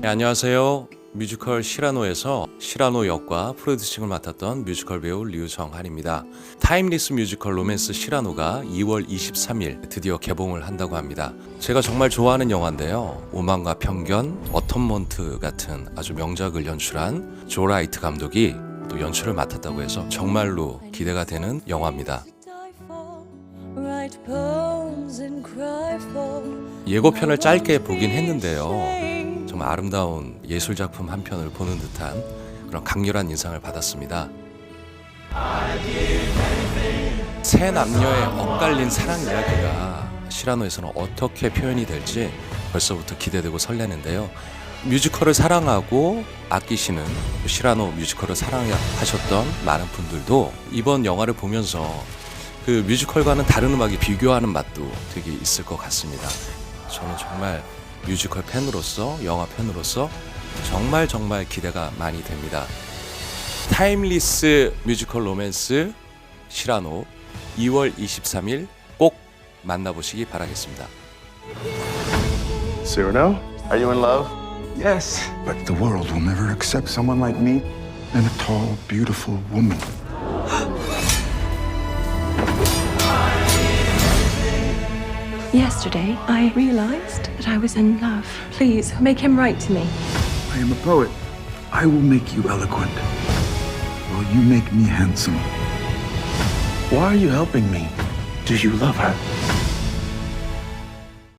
네, 안녕하세요. 뮤지컬 시라노에서 시라노 역과 프로듀싱을 맡았던 뮤지컬 배우 류정한입니다. 타임리스 뮤지컬 로맨스 시라노가 2월 23일 드디어 개봉을 한다고 합니다. 제가 정말 좋아하는 영화인데요. 오만과 편견, 어텀먼트 같은 아주 명작을 연출한 조 라이트 감독이 또 연출을 맡았다고 해서 정말로 기대가 되는 영화입니다. 예고편을 짧게 보긴 했는데요. 정말 아름다운 예술 작품 한 편을 보는 듯한 그런 강렬한 인상을 받았습니다. 새 남녀의 엇갈린 사랑 이야기가 시라노에서는 어떻게 표현이 될지 벌써부터 기대되고 설레는데요. 뮤지컬을 사랑하고 아끼시는 시라노 뮤지컬을 사랑하셨던 많은 분들도 이번 영화를 보면서 그 뮤지컬과는 다른 음악이 비교하는 맛도 되게 있을 것 같습니다. 저는 정말 뮤지컬 팬으로서 영화 팬으로서 정말 정말 기대가 많이 됩니다. 타임리스 뮤지컬 로맨스 시라노 2월 23일 꼭 만나보시기 바라겠습니다. Cyrano, are you in love? Yes. But the world will never accept someone like me and a tall, beautiful woman. Yesterday, I realized that I was in love. Please make him write to me. I am a poet. I will make you eloquent. Will you make me handsome? Why are you helping me? Do you love her?